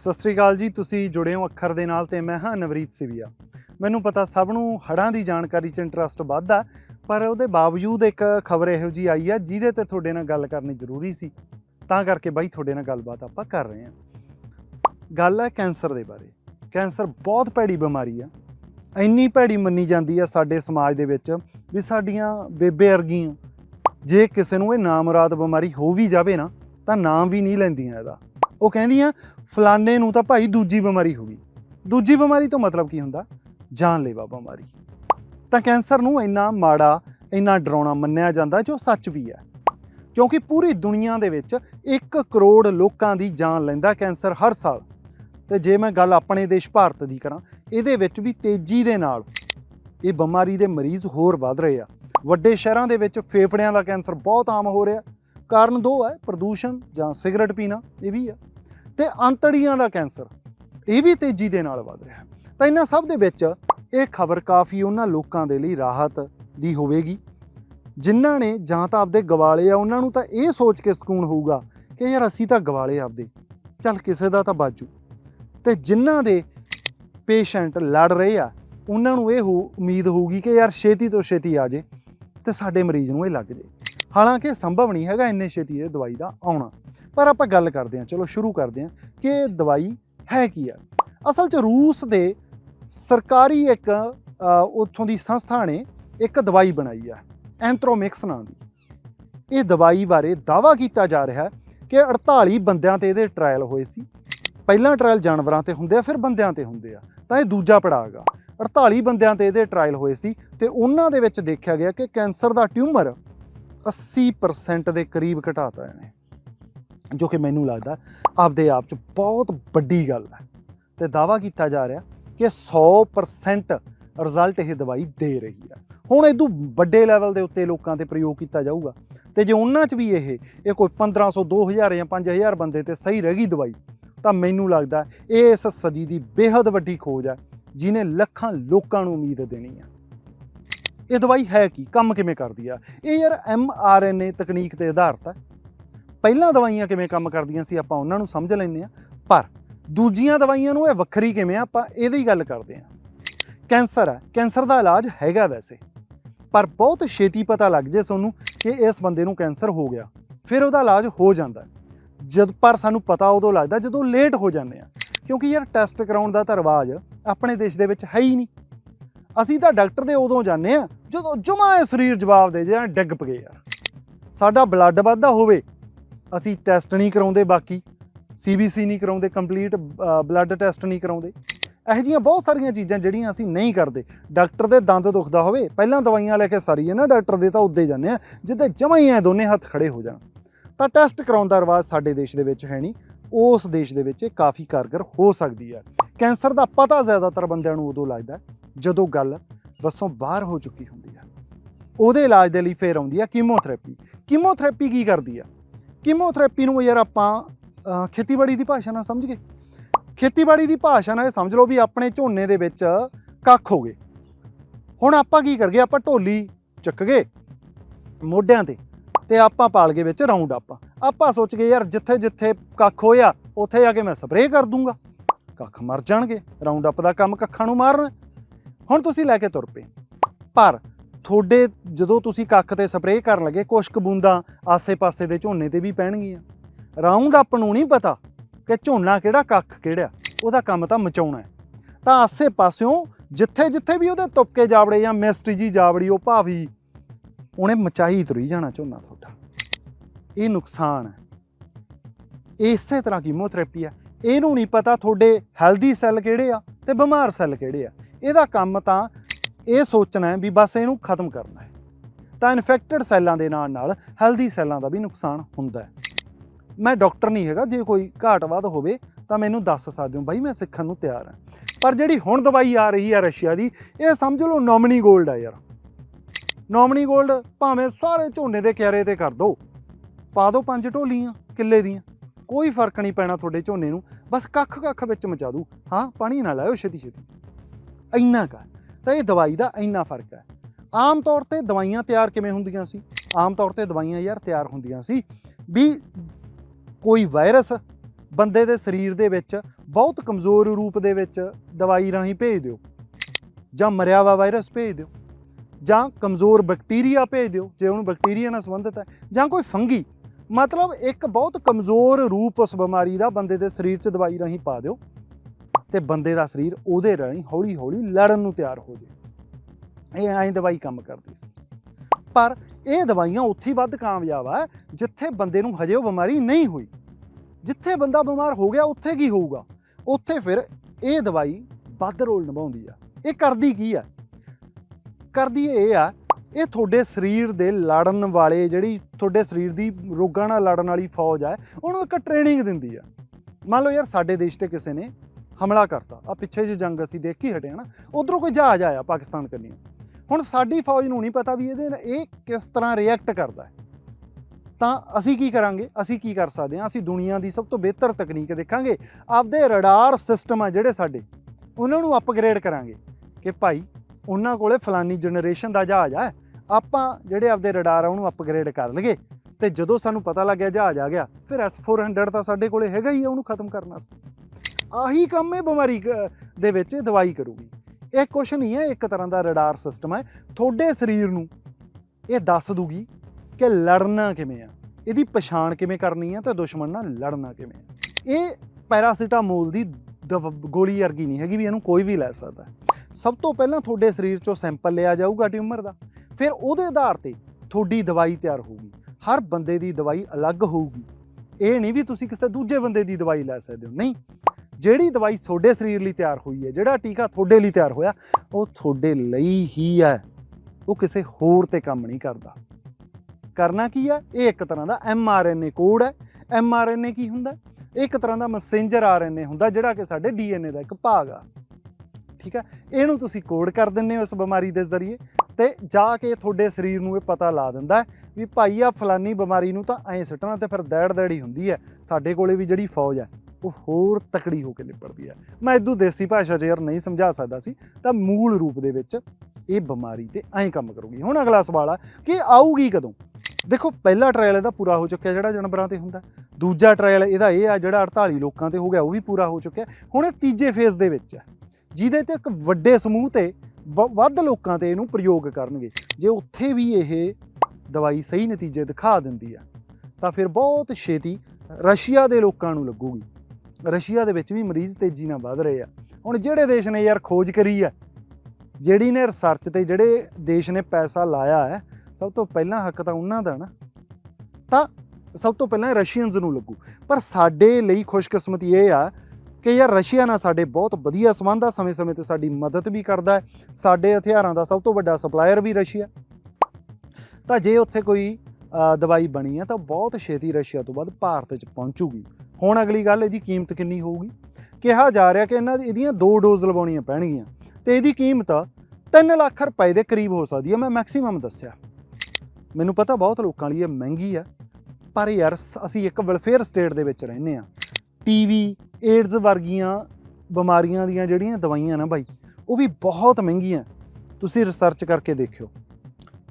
ਸਤਿ ਸ੍ਰੀ ਅਕਾਲ ਜੀ, ਤੁਸੀਂ ਜੁੜੇ ਹੋ ਅੱਖਰ ਦੇ ਨਾਲ ਤੇ ਮੈਂ ਹਾਂ ਨਵਰੀਤ ਸਿਵੀਆ। ਮੈਨੂੰ ਪਤਾ ਸਭ ਨੂੰ ਹੜਾਂ ਦੀ ਜਾਣਕਾਰੀ 'ਚ ਇੰਟਰਸਟ ਵੱਧਦਾ, ਪਰ ਉਹਦੇ ਬਾਵਜੂਦ ਇੱਕ ਖਬਰ ਇਹੋ ਜੀ ਆਈ ਆ, ਜਿਹਦੇ ਤੇ ਤੁਹਾਡੇ ਨਾਲ ਗੱਲ ਕਰਨੀ ਜ਼ਰੂਰੀ ਸੀ। ਤਾਂ ਕਰਕੇ ਬਾਈ, ਤੁਹਾਡੇ ਨਾਲ ਗੱਲਬਾਤ ਆਪਾਂ ਕਰ ਰਹੇ ਹਾਂ। ਗੱਲ ਹੈ ਕੈਂਸਰ ਦੇ ਬਾਰੇ। ਕੈਂਸਰ ਬਹੁਤ ਭੈੜੀ ਬਿਮਾਰੀ ਆ। ਇੰਨੀ ਭੈੜੀ ਮੰਨੀ ਜਾਂਦੀ ਆ ਸਾਡੇ ਸਮਾਜ ਦੇ ਵਿੱਚ ਵੀ ਸਾਡੀਆਂ ਬੇਬੇ ਵਰਗੀਆਂ, ਜੇ ਕਿਸੇ ਨੂੰ ਇਹ ਨਾਮਰਾਦ ਬਿਮਾਰੀ ਹੋ ਵੀ ਜਾਵੇ ਨਾ, ਤਾਂ ਨਾਮ ਵੀ ਨਹੀਂ ਲੈਂਦੀਆਂ ਇਹਦਾ। ਉਹ ਕਹਿੰਦੀਆਂ ਫਲਾਣੇ ਨੂੰ ਤਾਂ ਭਾਈ ਦੂਜੀ ਬਿਮਾਰੀ ਹੋ ਗਈ। ਦੂਜੀ ਬਿਮਾਰੀ ਤੋਂ ਮਤਲਬ ਕੀ ਹੁੰਦਾ? ਜਾਨਲੇਵਾ ਬਿਮਾਰੀ ਤਾਂ ਕੈਂਸਰ ਨੂੰ ਇੰਨਾ ਮਾੜਾ, ਇੰਨਾ ਡਰਾਉਣਾ ਮੰਨਿਆ ਜਾਂਦਾ, ਜੋ ਸੱਚ ਵੀ ਹੈ। ਕਿਉਂਕਿ ਪੂਰੀ ਦੁਨੀਆ ਦੇ ਵਿੱਚ 1 ਕਰੋੜ ਲੋਕਾਂ ਦੀ ਜਾਨ ਲੈਂਦਾ ਕੈਂਸਰ ਹਰ ਸਾਲ। ਤੇ ਜੇ ਮੈਂ ਗੱਲ ਆਪਣੇ ਦੇਸ਼ ਭਾਰਤ ਦੀ ਕਰਾਂ, ਇਹਦੇ ਵਿੱਚ ਵੀ ਤੇਜ਼ੀ ਦੇ ਨਾਲ ਇਹ ਬਿਮਾਰੀ ਦੇ ਮਰੀਜ਼ ਹੋਰ ਵੱਧ ਰਹੇ ਆ। ਵੱਡੇ ਸ਼ਹਿਰਾਂ ਦੇ ਵਿੱਚ ਫੇਫੜਿਆਂ ਦਾ ਕੈਂਸਰ ਬਹੁਤ ਆਮ ਹੋ ਰਿਹਾ। ਕਾਰਨ ਦੋ ਹੈ, ਪ੍ਰਦੂਸ਼ਣ ਜਾਂ ਸਿਗਰਟ ਪੀਣਾ, ਇਹ ਵੀ ਆ ਤੇ ਅੰਤੜੀਆਂ ਦਾ ਕੈਂਸਰ। ਇਹ ਵੀ ਤੇਜ਼ੀ ਦੇ ਨਾਲ ਵੱਧ ਰਿਹਾ ਤਾਂ ਇਹਨਾਂ ਸਭ ਦੇ ਵਿੱਚ ਇਹ ਖਬਰ ਕਾਫੀ ਉਹਨਾਂ ਲੋਕਾਂ ਦੇ ਲਈ ਰਾਹਤ ਦੀ ਹੋਵੇਗੀ। ਜਿਨ੍ਹਾਂ ਨੇ ਜਾਂ ਤਾਂ ਆਪਦੇ ਗਵਾਲੇ ਆ, ਉਹਨਾਂ ਨੂੰ ਤਾਂ ਇਹ ਸੋਚ ਕੇ ਸਕੂਨ ਹੋਊਗਾ ਕਿ ਯਾਰ ਅਸੀਂ ਤਾਂ ਗਵਾਲੇ ਆਪਦੇ। ਚੱਲ ਕਿਸੇ ਦਾ ਤਾਂ ਬਾਜੂ। ਤੇ ਜਿਨ੍ਹਾਂ ਦੇ ਪੇਸ਼ੈਂਟ ਲੜ ਰਹੇ ਆ, ਉਹਨਾਂ ਨੂੰ ਇਹ ਹੋ, ਉਮੀਦ ਹੋਊਗੀ ਕਿ ਯਾਰ ਛੇਤੀ ਤੋਂ ਛੇਤੀ ਆ ਜੇ ਤੇ ਸਾਡੇ ਮਰੀਜ਼ ਨੂੰ ਇਹ ਲੱਗ ਜੇ। ਹਾਲਾਂਕਿ ਸੰਭਵ ਨਹੀਂ ਹੈਗਾ ਇੰਨੇ ਛੇਤੀ ਇਹ ਦਵਾਈ ਦਾ ਆਉਣਾ। ਪਰ ਆਪਾਂ ਗੱਲ ਕਰਦੇ ਹਾਂ, ਚਲੋ ਸ਼ੁਰੂ ਕਰਦੇ ਹਾਂ ਕਿ ਇਹ ਦਵਾਈ ਹੈ ਕੀ ਆ ਅਸਲ 'ਚ ਰੂਸ ਦੇ ਸਰਕਾਰੀ ਇੱਕ ਉੱਥੋਂ ਦੀ ਸੰਸਥਾ ਨੇ ਇੱਕ ਦਵਾਈ ਬਣਾਈ ਆ ਐਂਥਰੋਮਿਕਸ ਨਾਂ ਦੀ। ਇਹ ਦਵਾਈ ਬਾਰੇ ਦਾਵਾ ਕੀਤਾ ਜਾ ਰਿਹਾ ਹੈ ਕਿ 48 ਬੰਦਿਆਂ ਤੇ ਇਹਦੇ ਟ੍ਰਾਇਲ ਹੋਏ ਸੀ। ਪਹਿਲਾਂ ਟ੍ਰਾਇਲ ਜਾਨਵਰਾਂ ਤੇ ਹੁੰਦੇ ਆ, ਫਿਰ ਬੰਦਿਆਂ ਤੇ ਹੁੰਦੇ ਆ। ਤਾਂ ਇਹ ਦੂਜਾ ਪੜਾਅ ਹੈਗਾ 48 ਬੰਦਿਆਂ ਤੇ ਇਹਦੇ ਟ੍ਰਾਇਲ ਹੋਏ ਸੀ ਤੇ ਉਹਨਾਂ ਦੇ ਵਿੱਚ ਦੇਖਿਆ ਗਿਆ ਕਿ ਕੈਂਸਰ ਦਾ ਟਿਊਮਰ 80% ਦੇ ਕਰੀਬ ਘਟਾਤਾ ਇਹਨੇ, ਜੋ ਕਿ ਮੈਨੂੰ ਲੱਗਦਾ ਆਪਦੇ ਆਪ 'ਚ ਬਹੁਤ ਵੱਡੀ ਗੱਲ ਹੈ। ਤੇ ਦਾਵਾ ਕੀਤਾ ਜਾ ਰਿਹਾ ਕਿ 100% ਰਿਜ਼ਲਟ ਇਹ ਦਵਾਈ ਦੇ ਰਹੀ ਹੈ। ਹੁਣ ਇਹ ਤੋਂ ਵੱਡੇ ਲੈਵਲ ਦੇ ਉੱਤੇ ਲੋਕਾਂ ਤੇ ਪ੍ਰਯੋਗ ਕੀਤਾ ਜਾਊਗਾ। ਤੇ ਜੇ ਉਹਨਾਂ 'ਚ ਵੀ ਇਹ ਇਹ ਕੋਈ 1500 2000 ਜਾਂ 5000 ਬੰਦੇ ਤੇ ਸਹੀ ਰਹਿ ਗਈ ਦਵਾਈ, ਤਾਂ ਮੈਨੂੰ ਲੱਗਦਾ ਇਹ ਇਸ ਸਦੀ ਦੀ ਬੇਹੱਦ ਵੱਡੀ ਖੋਜ ਹੈ ਜਿਨੇ ਲੱਖਾਂ ਲੋਕਾਂ ਨੂੰ ਉਮੀਦ ਦੇਣੀ ਹੈ। ਇਹ ਦਵਾਈ ਹੈ ਕੀ? ਕੰਮ ਕਿਵੇਂ ਕਰਦੀ ਆ? ਇਹ ਯਾਰ ਐਮ ਆਰ ਐਨ ਏ ਤਕਨੀਕ ਤੇ ਆਧਾਰਿਤ ਹੈ ਪਹਿਲਾਂ ਦਵਾਈਆਂ ਕਿਵੇਂ ਕੰਮ ਕਰਦੀਆਂ ਸੀ ਆਪਾਂ ਉਹਨਾਂ ਨੂੰ ਸਮਝ ਲੈਂਦੇ ਆ। ਪਰ ਦੂਜੀਆਂ ਦਵਾਈਆਂ ਨੂੰ ਇਹ ਵੱਖਰੀ ਕਿਵੇਂ ਆ, ਆਪਾਂ ਇਹਦੀ ਗੱਲ ਕਰਦੇ ਆ। ਕੈਂਸਰ ਆ। ਕੈਂਸਰ ਦਾ ਇਲਾਜ ਹੈਗਾ ਵੈਸੇ। ਪਰ ਬਹੁਤ ਛੇਤੀ ਪਤਾ ਲੱਗ ਜੇ ਤੁਹਾਨੂੰ ਕਿ ਇਸ ਬੰਦੇ ਨੂੰ ਕੈਂਸਰ ਹੋ ਗਿਆ। ਫਿਰ ਉਹਦਾ ਇਲਾਜ ਹੋ ਜਾਂਦਾ। ਜਦ ਪਰ ਸਾਨੂੰ ਪਤਾ ਉਦੋਂ ਲੱਗਦਾ ਜਦੋਂ ਲੇਟ ਹੋ ਜਾਂਦੇ ਆ। ਕਿਉਂਕਿ ਯਾਰ ਟੈਸਟ ਕਰਾਉਣ ਦਾ ਤਾਂ ਰਿਵਾਜ ਆਪਣੇ ਦੇਸ਼ ਦੇ ਵਿੱਚ ਹੈ ਹੀ ਨਹੀਂ। ਅਸੀਂ ਤਾਂ ਡਾਕਟਰ ਦੇ ਉਦੋਂ ਜਾਂਦੇ ਆ ਜਦੋਂ ਜਮਾ ਇਹ ਸਰੀਰ ਜਵਾਬ ਦੇ ਜੇ ਡਿੱਗ ਪਏ ਯਾਰ। ਸਾਡਾ ਬਲੱਡ ਵੱਧਦਾ ਹੋਵੇ, ਅਸੀਂ ਟੈਸਟ ਨਹੀਂ ਕਰਾਉਂਦੇ ਬਾਕੀ। ਸੀਬੀਸੀ ਨਹੀਂ ਕਰਾਉਂਦੇ ਕੰਪਲੀਟ ਬਲੱਡ ਟੈਸਟ ਨਹੀਂ ਕਰਾਉਂਦੇ। ਇਹੋ ਜਿਹੀਆਂ ਬਹੁਤ ਸਾਰੀਆਂ ਚੀਜ਼ਾਂ ਜਿਹੜੀਆਂ ਅਸੀਂ ਨਹੀਂ ਕਰਦੇ। ਡਾਕਟਰ ਦੇ ਦੰਦ ਦੁਖਦਾ ਹੋਵੇ, ਪਹਿਲਾਂ ਦਵਾਈਆਂ ਲੈ ਕੇ ਸਾਰੀਏ ਨਾ, ਡਾਕਟਰ ਦੇ ਤਾਂ ਉੱਦੇ ਜਾਂਦੇ ਆ ਜਿੱਦੇ ਜਮਾ ਹੀ ਐ ਦੋਨੇ ਹੱਥ ਖੜੇ ਹੋ ਜਾਣ। ਤਾਂ ਟੈਸਟ ਕਰਾਉਣ ਦਾ ਰਿਵਾਜ ਸਾਡੇ ਦੇਸ਼ ਦੇ ਵਿੱਚ ਹੈ ਨਹੀਂ, ਉਸ ਦੇਸ਼ ਦੇ ਵਿੱਚ ਇਹ ਕਾਫੀ ਕਾਰਗਰ ਹੋ ਸਕਦੀ ਹੈ। ਕੈਂਸਰ ਦਾ ਪਤਾ ਜ਼ਿਆਦਾਤਰ ਬੰਦਿਆਂ ਨੂੰ ਉਦੋਂ ਲੱਗਦਾ ਜਦੋਂ ਗੱਲ ਵਸੋਂ ਬਾਹਰ ਹੋ ਚੁੱਕੀ ਹੁੰਦੀ ਆ, ਉਹਦੇ ਇਲਾਜ ਦੇ ਲਈ ਫੇਰ ਆਉਂਦੀ ਹੈ ਕੀਮੋਥੈਰੇਪੀ। ਕੀਮੋਥੈਰੇਪੀ ਕੀ ਕਰਦੀ ਆ? ਕੀਮੋਥੈਰੇਪੀ ਨੂੰ ਯਾਰ ਆਪਾਂ ਖੇਤੀਬਾੜੀ ਦੀ ਭਾਸ਼ਾ ਨਾਲ ਸਮਝ ਗਏ? ਖੇਤੀਬਾੜੀ ਦੀ ਭਾਸ਼ਾ ਨਾਲ ਇਹ ਸਮਝ ਲਓ ਵੀ ਆਪਣੇ ਝੋਨੇ ਦੇ ਵਿੱਚ ਕੱਖ ਹੋ ਗਏ। ਹੁਣ ਆਪਾਂ ਕੀ ਕਰ ਗਏ? ਆਪਾਂ ਢੋਲੀ ਚੱਕ ਗਏ ਮੋਢਿਆਂ ਤੇ ਤੇ ਆਪਾਂ ਪਾਲ ਗਏ ਵਿੱਚ ਰਾਉਂਡ ਅਪ ਆਪਾਂ ਸੋਚ ਗਏ ਯਾਰ ਜਿੱਥੇ ਜਿੱਥੇ ਕੱਖ ਹੋਇਆ, ਉੱਥੇ ਜਾ ਕੇ ਮੈਂ ਸਪਰੇਅ ਕਰ ਦੂੰਗਾ। ਕੱਖ ਮਰ ਜਾਣਗੇ। ਰਾਉਂਡ ਅਪ ਦਾ ਕੰਮ ਕੱਖਾਂ ਨੂੰ ਮਾਰਨ। ਹੁਣ ਤੁਸੀਂ ਲੈ ਕੇ ਤੁਰ ਪਏ। ਪਰ ਤੁਹਾਡੇ ਜਦੋਂ ਤੁਸੀਂ ਕੱਖ ਤੇ ਸਪਰੇਅ ਕਰਨ ਲੱਗੇ ਕੁਛ ਕੁ ਬੂੰਦਾਂ ਆਸੇ-ਪਾਸੇ ਦੇ ਝੋਨੇ ਤੇ ਵੀ ਪੈਣਗੀਆਂ। ਰਾਉਂਡ ਅਪ ਨੂੰ ਨਹੀਂ ਪਤਾ ਕਿ ਝੋਨਾ ਕਿਹੜਾ ਕੱਖ ਕਿਹੜਾ, ਉਹਦਾ ਕੰਮ ਤਾਂ ਮਚਾਉਣਾ ਹੈ। ਤਾਂ ਆਸੇ-ਪਾਸਿਓਂ ਜਿੱਥੇ-ਜਿੱਥੇ ਵੀ ਉਹਦੇ ਤੁਪਕੇ ਜਾਵੜੇ ਜਾਂ ਮਿਸਟ ਜੀ ਜਾਵੜੀ, ਉਹ ਭਾਵੀ ਉਹਨੇ ਮਚਾਈ ਤੁਰੀ ਜਾਣਾ ਝੋਨਾ ਤੁਹਾਡਾ। ਇਹ ਨੁਕਸਾਨ ਹੈ। ਇਸੇ ਤਰ੍ਹਾਂ ਕੀਮੋਥੈਰੇਪੀ ਹੈ। ਇਹਨੂੰ ਨਹੀਂ ਪਤਾ ਤੁਹਾਡੇ ਹੈਲਦੀ ਸੈੱਲ ਕਿਹੜੇ ਆ ਤੇ ਬਿਮਾਰ ਸੈੱਲ ਕਿਹੜੇ ਆ। ਇਹਦਾ ਕੰਮ ਤਾਂ ਇਹ ਸੋਚਣਾ ਹੈ ਵੀ ਬਸ ਇਹਨੂੰ ਖਤਮ ਕਰਨਾ ਹੈ। ਤਾਂ ਇਨਫੈਕਟਡ ਸੈੱਲਾਂ ਦੇ ਨਾਲ ਨਾਲ ਹੈਲਦੀ ਸੈੱਲਾਂ ਦਾ ਵੀ ਨੁਕਸਾਨ ਹੁੰਦਾ ਹੈ। ਮੈਂ ਡਾਕਟਰ ਨਹੀਂ ਹੈਗਾ, ਜੇ ਕੋਈ ਘਾਟ ਘਾਟਵਾਦ ਹੋਵੇ ਤਾਂ ਮੈਨੂੰ ਦੱਸ ਸਕਦੇ ਹੋ। ਬਾਈ, ਮੈਂ ਸਿੱਖਣ ਨੂੰ ਤਿਆਰ ਹਾਂ। ਪਰ ਜਿਹੜੀ ਹੁਣ ਦਵਾਈ ਆ ਰਹੀ ਹੈ ਰਸ਼ੀਆ ਦੀ, ਇਹ ਸਮਝ ਲਓ ਨੋਮਨੀ 골ਡ ਆ ਯਾਰ। ਨੋਮਨੀ 골ਡ ਭਾਵੇਂ ਸਾਰੇ ਝੋਨੇ ਦੇ ਕਿਆਰੇ ਤੇ ਕਰ ਦੋ। ਪਾ ਦਿਓ ਪੰਜ ਢੋਲੀਆਂ ਕਿੱਲੇ ਦੀਆਂ। ਕੋਈ ਫ਼ਰਕ ਨਹੀਂ ਪੈਣਾ ਤੁਹਾਡੇ ਝੋਨੇ ਨੂੰ, ਬਸ ਕੱਖ ਕੱਖ ਵਿੱਚ ਮਚਾ ਦੂ ਹਾਂ, ਪਾਣੀ ਨਾ ਲਾਇਓ ਛੇਤੀ ਛੇਤੀ। ਇੰਨਾ ਕਾ ਤਾਂ ਇਹ ਦਵਾਈ ਦਾ ਇੰਨਾ ਫ਼ਰਕ ਹੈ। ਆਮ ਤੌਰ ਤੇ ਦਵਾਈਆਂ ਤਿਆਰ ਕਿਵੇਂ ਹੁੰਦੀਆਂ ਸੀ? ਆਮ ਤੌਰ ਤੇ ਦਵਾਈਆਂ ਯਾਰ ਤਿਆਰ ਹੁੰਦੀਆਂ ਸੀ ਵੀ ਕੋਈ ਵਾਇਰਸ ਬੰਦੇ ਦੇ ਸਰੀਰ ਦੇ ਵਿੱਚ, ਬਹੁਤ ਕਮਜ਼ੋਰ ਰੂਪ ਦੇ ਵਿੱਚ ਦਵਾਈ ਰਾਹੀਂ ਭੇਜ ਦਿਓ। ਜਾਂ ਮਰਿਆ ਵਾ ਵਾਇਰਸ ਭੇਜ ਦਿਓ। ਜਾਂ ਕਮਜ਼ੋਰ ਬੈਕਟੀਰੀਆ ਭੇਜ ਦਿਓ, ਜੇ ਉਹਨੂੰ ਬੈਕਟੀਰੀਆ ਨਾਲ ਸੰਬੰਧਿਤ ਹੈ। ਜਾਂ ਕੋਈ ਫੰਗੀ ਮਤਲਬ ਇੱਕ ਬਹੁਤ ਕਮਜ਼ੋਰ ਰੂਪ ਉਸ ਬਿਮਾਰੀ ਦਾ ਬੰਦੇ ਦੇ ਸਰੀਰ 'ਚ ਦਵਾਈ ਰਾਹੀਂ ਪਾ ਦਿਓ ਤੇ ਬੰਦੇ ਦਾ ਸਰੀਰ ਉਹਦੇ ਰਾਹੀਂ ਹੌਲੀ ਹੌਲੀ ਲੜਨ ਨੂੰ ਤਿਆਰ ਹੋ ਜੇ ਇਹ ਐਂ ਦਵਾਈ ਕੰਮ ਕਰਦੀ ਸੀ। ਪਰ ਇਹ ਦਵਾਈਆਂ ਉੱਥੇ ਵੱਧ ਕਾਮਯਾਬ ਆ ਜਿੱਥੇ ਬੰਦੇ ਨੂੰ ਹਜੇ ਉਹ ਬਿਮਾਰੀ ਨਹੀਂ ਹੋਈ। ਜਿੱਥੇ ਬੰਦਾ ਬਿਮਾਰ ਹੋ ਗਿਆ ਉੱਥੇ ਕੀ ਹੋਊਗਾ? ਉੱਥੇ ਫਿਰ ਇਹ ਦਵਾਈ ਵੱਧ ਰੋਲ ਨਿਭਾਉਂਦੀ ਆ। ਇਹ ਕਰਦੀ ਕੀ ਆ? ਕਰਦੀ ਇਹ ਆ ਇਹ ਤੁਹਾਡੇ ਸਰੀਰ ਦੇ ਲੜਨ ਵਾਲੇ ਜਿਹੜੀ ਤੁਹਾਡੇ ਸਰੀਰ ਦੀ ਰੋਗਾਂ ਨਾਲ ਲੜਨ ਵਾਲੀ ਫੌਜ ਹੈ ਉਹਨੂੰ ਇੱਕ ਟ੍ਰੇਨਿੰਗ ਦਿੰਦੀ ਆ। ਮੰਨ ਲਓ ਯਾਰ ਸਾਡੇ ਦੇਸ਼ ਤੇ ਕਿਸੇ ਨੇ ਹਮਲਾ ਕਰਤਾ ਆ ਪਿੱਛੇ ਜਿਹੀ ਜੰਗ ਅਸੀਂ ਦੇਖ ਕੇ ਹਟੇ ਨਾ ਉਧਰੋਂ ਕੋਈ ਜਹਾਜ਼ ਆਇਆ ਪਾਕਿਸਤਾਨ ਕੰਨੀ ਹੁਣ ਸਾਡੀ ਫੌਜ ਨੂੰ ਨਹੀਂ ਪਤਾ ਵੀ ਇਹਦੇ ਇਹ ਕਿਸ ਤਰ੍ਹਾਂ ਰਿਐਕਟ ਕਰਦਾ ਹੈ। ਤਾਂ ਅਸੀਂ ਕੀ ਕਰਾਂਗੇ, ਅਸੀਂ ਕੀ ਕਰ ਸਕਦੇ ਹਾਂ, ਅਸੀਂ ਦੁਨੀਆ ਦੀ ਸਭ ਤੋਂ ਬਿਹਤਰ ਤਕਨੀਕ ਦੇਖਾਂਗੇ, ਆਪਦੇ ਰਡਾਰ ਸਿਸਟਮ ਆ ਜਿਹੜੇ ਸਾਡੇ, ਉਹਨਾਂ ਨੂੰ ਅਪਗ੍ਰੇਡ ਕਰਾਂਗੇ ਕਿ ਭਾਈ ਉਹਨਾਂ ਕੋਲੇ ਫਲਾਨੀ ਜਨਰੇਸ਼ਨ ਦਾ ਜਹਾਜ਼ ਆ। ਆਪਾਂ ਜਿਹੜੇ ਆਪਦੇ ਰਡਾਰ ਆ, ਉਹਨੂੰ ਅਪਗ੍ਰੇਡ ਕਰ ਲਈਏ। ਤੇ ਜਦੋਂ ਸਾਨੂੰ ਪਤਾ ਲੱਗਿਆ ਜਹਾਜ਼ ਆ ਗਿਆ, ਫਿਰ S400 ਤਾਂ ਸਾਡੇ ਕੋਲੇ ਹੈਗਾ ਹੀ ਆ, ਉਹਨੂੰ ਖਤਮ ਕਰਨ ਵਾਸਤੇ। ਆਹੀ ਕੰਮ ਇਹ ਬਿਮਾਰੀ ਦੇ ਵਿੱਚ ਦਵਾਈ ਕਰੂਗੀ। ਇਹ ਕੁਛ ਨਹੀਂ ਹੈ, ਇੱਕ ਤਰ੍ਹਾਂ ਦਾ ਰਡਾਰ ਸਿਸਟਮ ਹੈ। ਤੁਹਾਡੇ ਸਰੀਰ ਨੂੰ ਇਹ ਦੱਸ ਦੂਗੀ ਕਿ ਲੜਨਾ ਕਿਵੇਂ ਆ। ਇਹਦੀ ਪਛਾਣ ਕਿਵੇਂ ਕਰਨੀ ਆ ਤੇ ਦੁਸ਼ਮਣ ਨਾਲ ਲੜਨਾ ਕਿਵੇਂ ਆ। ਇਹ ਪੈਰਾਸੀਟਾਮੋਲ ਦੀ ਦਵ- ਗੋਲੀ ਵਰਗੀ ਨਹੀਂ ਹੈਗੀ ਵੀ ਇਹਨੂੰ ਕੋਈ ਵੀ ਲੈ ਸਕਦਾ। ਸਭ ਤੋਂ ਪਹਿਲਾਂ ਤੁਹਾਡੇ ਸਰੀਰ ਚੋਂ ਸੈਂਪਲ ਲਿਆ ਜਾਊਗਾ ਟਿਊਮਰ ਦਾ। ਫਿਰ ਉਹਦੇ ਆਧਾਰ ਤੇ ਤੁਹਾਡੀ ਦਵਾਈ ਤਿਆਰ ਹੋਊਗੀ। ਹਰ ਬੰਦੇ ਦੀ ਦਵਾਈ ਅਲੱਗ ਹੋਊਗੀ। ਇਹ ਨਹੀਂ ਵੀ ਤੁਸੀਂ ਕਿਸੇ ਦੂਜੇ ਬੰਦੇ ਦੀ ਦਵਾਈ ਲੈ ਸਕਦੇ ਹੋ। ਨਹੀਂ। ਜਿਹੜੀ ਦਵਾਈ ਤੁਹਾਡੇ ਸਰੀਰ ਲਈ ਤਿਆਰ ਹੋਈ ਹੈ, ਜਿਹੜਾ ਟੀਕਾ ਤੁਹਾਡੇ ਲਈ ਤਿਆਰ ਹੋਇਆ, ਉਹ ਤੁਹਾਡੇ ਲਈ ਹੀ ਹੈ। ਉਹ ਕਿਸੇ ਹੋਰ ਤੇ ਕੰਮ ਨਹੀਂ ਕਰਦਾ। ਕਰਨਾ ਕੀ ਹੈ? ਇਹ ਇੱਕ ਤਰ੍ਹਾਂ ਦਾ mRNA ਕੋਡ ਹੈ। mRNA ਕੀ ਹੁੰਦਾ? ਇਹ ਇੱਕ ਤਰ੍ਹਾਂ ਦਾ ਮੈਸੇਂਜਰ RNA ਹੁੰਦਾ, ਜਿਹੜਾ ਕਿ ਸਾਡੇ DNA ਦਾ ਇੱਕ ਭਾਗ ਆ। ਠੀਕ ਆ? ਇਹਨੂੰ ਤੁਸੀਂ ਕੋਡ ਕਰ ਦਿੰਦੇ ਹੋ ਇਸ ਬਿਮਾਰੀ ਦੇ ਜ਼ਰੀਏ ਤੇ ਜਾ ਕੇ ਤੁਹਾਡੇ ਸਰੀਰ ਨੂੰ ਇਹ ਪਤਾ ਲਾ ਦਿੰਦਾ ਵੀ ਭਾਈ ਆ ਫਲਾਨੀ ਬਿਮਾਰੀ ਨੂੰ ਤਾਂ ਐਂ ਸੁੱਟਣਾ ਤੇ ਫਿਰ ਦੈੜ ਦੈੜੀ ਹੁੰਦੀ ਹੈ। ਸਾਡੇ ਕੋਲੇ ਵੀ ਜਿਹੜੀ ਫੌਜ ਹੈ, ਉਹ ਹੋਰ ਤਕੜੀ ਹੋ ਕੇ ਨਿਪੜਦੀ ਹੈ। ਮੈਂ ਇਦੋਂ ਦੇਸੀ ਭਾਸ਼ਾ 'ਚ ਯਾਰ ਨਹੀਂ ਸਮਝਾ ਸਕਦਾ ਸੀ, ਤਾਂ ਮੂਲ ਰੂਪ ਦੇ ਵਿੱਚ ਇਹ ਬਿਮਾਰੀ ਤੇ ਐਂ ਕੰਮ ਕਰੂਗੀ। ਹੁਣ ਅਗਲਾ ਸਵਾਲ ਆ ਕਿ ਆਊਗੀ ਕਦੋਂ? ਦੇਖੋ, ਪਹਿਲਾ ਟ੍ਰਾਇਲ ਇਹਦਾ ਪੂਰਾ ਹੋ ਚੁੱਕਿਆ ਜਿਹੜਾ ਜਾਨਵਰਾਂ ਤੇ ਹੁੰਦਾ। ਦੂਜਾ ਟ੍ਰਾਇਲ ਇਹਦਾ ਇਹ ਆ ਜਿਹੜਾ 48 ਲੋਕਾਂ ਤੇ ਹੋ ਗਿਆ, ਉਹ ਵੀ ਪੂਰਾ ਹੋ ਚੁੱਕਿਆ। ਹੁਣ ਇਹ ਤੀਜੇ ਫੇਜ਼ ਦੇ ਵਿੱਚ ਹੈ। ਜਿਹਦੇ ਤੇ ਇੱਕ ਵੱਡੇ ਸਮੂਹ ਤੇ ਵ- ਵੱਧ ਲੋਕਾਂ ਤੇ ਇਹਨੂੰ ਪ੍ਰਯੋਗ ਕਰਨਗੇ। ਜੇ ਉੱਥੇ ਵੀ ਇਹ ਦਵਾਈ ਸਹੀ ਨਤੀਜੇ ਦਿਖਾ ਦਿੰਦੀ ਆ, ਤਾਂ ਫਿਰ ਬਹੁਤ ਛੇਤੀ ਰਸ਼ੀਆ ਦੇ ਲੋਕਾਂ ਨੂੰ ਲੱਗੂਗੀ। ਰਸ਼ੀਆ ਦੇ ਵਿੱਚ ਵੀ ਮਰੀਜ਼ ਤੇਜ਼ੀ ਨਾਲ ਵੱਧ ਰਹੇ ਆ। ਹੁਣ ਜਿਹੜੇ ਦੇਸ਼ ਨੇ ਯਾਰ ਖੋਜ ਕਰੀ ਆ, ਜਿਹੜੀ ਨੇ ਰਿਸਰਚ ਤੇ ਜਿਹੜੇ ਦੇਸ਼ ਨੇ ਪੈਸਾ ਲਾਇਆ ਹੈ, ਸਭ ਤੋਂ ਪਹਿਲਾਂ ਹੱਕ ਤਾਂ ਉਹਨਾਂ ਦਾ ਨਾ। ਤਾਂ ਸਭ ਤੋਂ ਪਹਿਲਾਂ ਰਸ਼ੀਅਨਸ ਨੂੰ ਲੱਗੂ। ਪਰ ਸਾਡੇ ਲਈ ਖੁਸ਼ਕਿਸਮਤੀ ਇਹ ਆ ਕਿ ਯਾਰ ਰਸ਼ੀਆ ਨਾਲ ਸਾਡੇ ਬਹੁਤ ਵਧੀਆ ਸੰਬੰਧ ਆ, ਸਮੇਂ-ਸਮੇਂ ਤੇ ਸਾਡੀ ਮਦਦ ਵੀ ਕਰਦਾ ਹੈ। ਸਾਡੇ ਹਥਿਆਰਾਂ ਦਾ ਸਭ ਤੋਂ ਵੱਡਾ ਸਪਲਾਇਰ ਵੀ ਰਸ਼ੀਆ। ਤਾਂ ਜੇ ਉੱਥੇ ਕੋਈ ਦਵਾਈ ਬਣੀ ਹੈ ਤਾਂ ਬਹੁਤ ਛੇਤੀ ਰਸ਼ੀਆ ਤੋਂ ਬਾਅਦ ਭਾਰਤ 'ਚ ਪਹੁੰਚੂਗੀ। ਹੁਣ ਅਗਲੀ ਗੱਲ, ਇਹਦੀ ਕੀਮਤ ਕਿੰਨੀ ਹੋਊਗੀ? ਕਿਹਾ ਜਾ ਰਿਹਾ ਕਿ ਇਹਨਾਂ ਇਹਦੀਆਂ ਦੋ ਡੋਜ਼ ਲਵਾਉਣੀਆਂ ਪੈਣਗੀਆਂ। ਤੇ ਇਹਦੀ ਕੀਮਤ 3 ਲੱਖ ਰੁਪਏ ਦੇ ਕਰੀਬ ਹੋ ਸਕਦੀ ਹੈ, ਮੈਂ ਮੈਕਸਿਮਮ ਦੱਸਿਆ। ਮੈਨੂੰ ਪਤਾ ਬਹੁਤ ਲੋਕਾਂ ਲਈ ਇਹ ਮਹਿੰਗੀ ਆ ਪਰ ਯਾਰ, ਸ- ਅਸੀਂ ਇੱਕ ਵੈਲਫੇਅਰ ਸਟੇਟ ਦੇ ਵਿੱਚ ਰਹਿੰਦੇ ਆ ਟੀਵੀ ਏਡਜ਼ ਵਰਗੀਆਂ ਬਿਮਾਰੀਆਂ ਦੀਆਂ ਜਿਹੜੀਆਂ ਦਵਾਈਆਂ ਨਾ ਬਾਈ, ਉਹ ਵੀ ਬਹੁਤ ਮਹਿੰਗੀਆਂ। ਤੁਸੀਂ ਰਿਸਰਚ ਕਰਕੇ ਦੇਖਿਓ।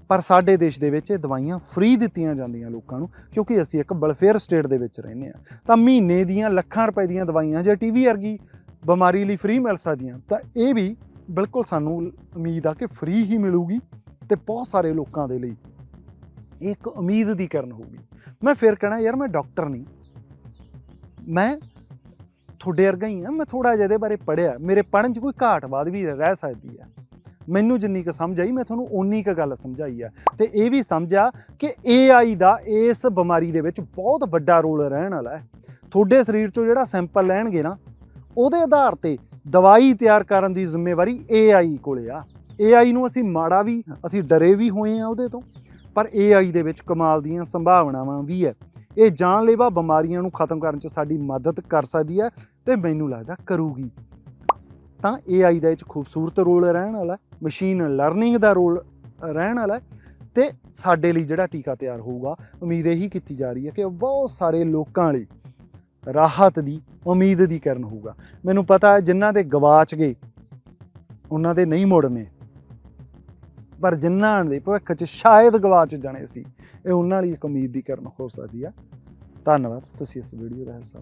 ਪਰ ਸਾਡੇ ਦੇਸ਼ ਦੇ ਵਿੱਚ ਇਹ ਦਵਾਈਆਂ ਫ੍ਰੀ ਦਿੱਤੀਆਂ ਜਾਂਦੀਆਂ ਲੋਕਾਂ ਨੂੰ, ਕਿਉਂਕਿ ਅਸੀਂ ਇੱਕ ਵੈਲਫੇਅਰ ਸਟੇਟ ਦੇ ਵਿੱਚ ਰਹਿੰਦੇ ਆ ਤਾਂ ਮਹੀਨੇ ਦੀਆਂ ਲੱਖਾਂ ਰੁਪਏ ਦੀਆਂ ਦਵਾਈਆਂ ਜੇ ਟੀਵੀ ਵਰਗੀ ਬਿਮਾਰੀ ਲਈ ਫ੍ਰੀ ਮਿਲ ਸਕਦੀਆਂ। ਤਾਂ ਇਹ ਵੀ ਬਿਲਕੁਲ ਸਾਨੂੰ ਉਮੀਦ ਆ ਕਿ ਫ੍ਰੀ ਹੀ ਮਿਲੂਗੀ ਤੇ ਬਹੁਤ ਸਾਰੇ ਲੋਕਾਂ ਦੇ ਲਈ ਇਹ ਇੱਕ ਉਮੀਦ ਦੀ ਕਰਨ ਹੋਊਗੀ। ਮੈਂ ਫਿਰ ਕਹਿਣਾ, ਯਾਰ ਮੈਂ ਡਾਕਟਰ ਨਹੀਂ। ਮੈਂ ਤੁਹਾਡੇ ਵਰਗਾ ਹੀ ਆ, ਮੈਂ ਥੋੜਾ ਜਿਹਾ ਇਹਦੇ ਬਾਰੇ ਪੜਿਆ ਮੇਰੇ ਪੜ੍ਹਨ 'ਚ ਕੋਈ ਘਾਟ ਬਾਦ ਵੀ ਰਹਿ ਸਕਦੀ ਆ। ਮੈਨੂੰ ਜਿੰਨੀ ਕੁ ਸਮਝ ਆਈ, ਮੈਂ ਤੁਹਾਨੂੰ ਓਨੀ ਕੁ ਗੱਲ ਸਮਝਾਈ ਆ। ਤੇ ਇਹ ਵੀ ਸਮਝਾ ਕਿ AI ਦਾ ਇਸ ਬਿਮਾਰੀ ਦੇ ਵਿੱਚ ਬਹੁਤ ਵੱਡਾ ਰੋਲ ਰਹਿਣ ਵਾਲਾ ਹੈ। ਤੁਹਾਡੇ ਸਰੀਰ 'ਚੋਂ ਜਿਹੜਾ ਸੈਂਪਲ ਲੈਣਗੇ ਨਾ, ਉਹਦੇ ਆਧਾਰ ਤੇ ਦਵਾਈ ਤਿਆਰ ਕਰਨ ਦੀ ਜ਼ਿੰਮੇਵਾਰੀ AI ਕੋਲੇ ਆ। AI ਨੂੰ ਅਸੀਂ ਮਾੜਾ ਵੀ, ਅਸੀਂ ਡਰੇ ਵੀ ਹੋਏ ਆ ਉਹਦੇ ਤੋਂ, ਪਰ AI ਦੇ ਵਿੱਚ ਕਮਾਲ ਦੀਆਂ ਸੰਭਾਵਨਾਵਾਂ ਵੀ ਹੈ। ਇਹ ਜਾਨਲੇਵਾ ਬਿਮਾਰੀਆਂ ਨੂੰ ਖਤਮ ਕਰਨ 'ਚ ਸਾਡੀ ਮਦਦ ਕਰ ਸਕਦੀ ਹੈ ਤੇ ਮੈਨੂੰ ਲੱਗਦਾ ਕਰੂਗੀ। ਤਾਂ AI ਦਾ ਇਹ 'ਚ ਖੂਬਸੂਰਤ ਰੋਲ ਰਹਿਣ ਵਾਲਾ ਮਸ਼ੀਨ ਲਰਨਿੰਗ ਦਾ ਰੋਲ ਰਹਿਣ ਵਾਲਾ ਹੈ ਤੇ ਸਾਡੇ ਲਈ ਜਿਹੜਾ ਟੀਕਾ ਤਿਆਰ ਹੋਊਗਾ, ਉਮੀਦ ਇਹੀ ਕੀਤੀ ਜਾ ਰਹੀ ਹੈ ਕਿ ਬਹੁਤ ਸਾਰੇ ਲੋਕਾਂ ਲਈ ਰਾਹਤ ਦੀ, ਉਮੀਦ ਦੀ ਕਰਨ ਹੋਊਗਾ। ਮੈਨੂੰ ਪਤਾ ਹੈ ਜਿਨ੍ਹਾਂ ਦੇ ਗਵਾਚ ਗਏ ਉਹਨਾਂ ਦੇ ਨਹੀਂ ਮੁੜਨੇ ਪਰ ਜਿਨ੍ਹਾਂ ਦੇ ਭਵਿੱਖ 'ਚ ਸ਼ਾਇਦ ਗਵਾਚ ਜਾਣੇ ਸੀ, ਇਹ ਉਹਨਾਂ ਲਈ ਇੱਕ ਉਮੀਦ ਦੀ ਕਰਨ ਹੋ ਸਕਦੀ ਆ। ਧੰਨਵਾਦ, ਤੁਸੀਂ ਇਸ ਵੀਡੀਓ ਦਾ ਹਿੱਸਾ